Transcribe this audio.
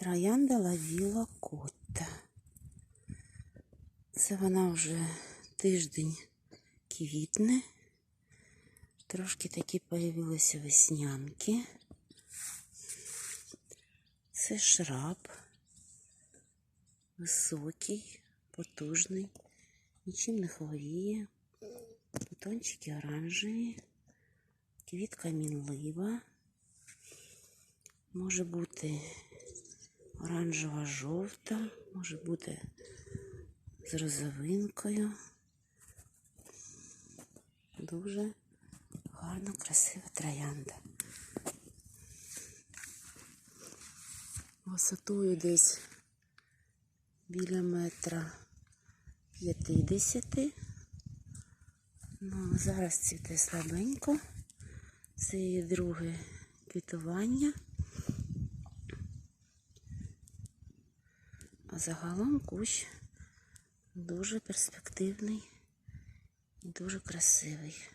Троянда лавіла кота. Це вона вже тиждень квітне. Трошки такі появилися веснянки. Це шраб. Високий, потужний, нічим не хворіє. Бутончики оранжеві, квітка мінлива. Може бути оранжева жовта, може бути з розовинкою. Дуже гарно, красива троянда. Висотою десь біля метра п'ятдесяти. Ну, зараз цвіте слабенько. Це її друге квітування. Загалом кущ дуже перспективний і дуже красивий.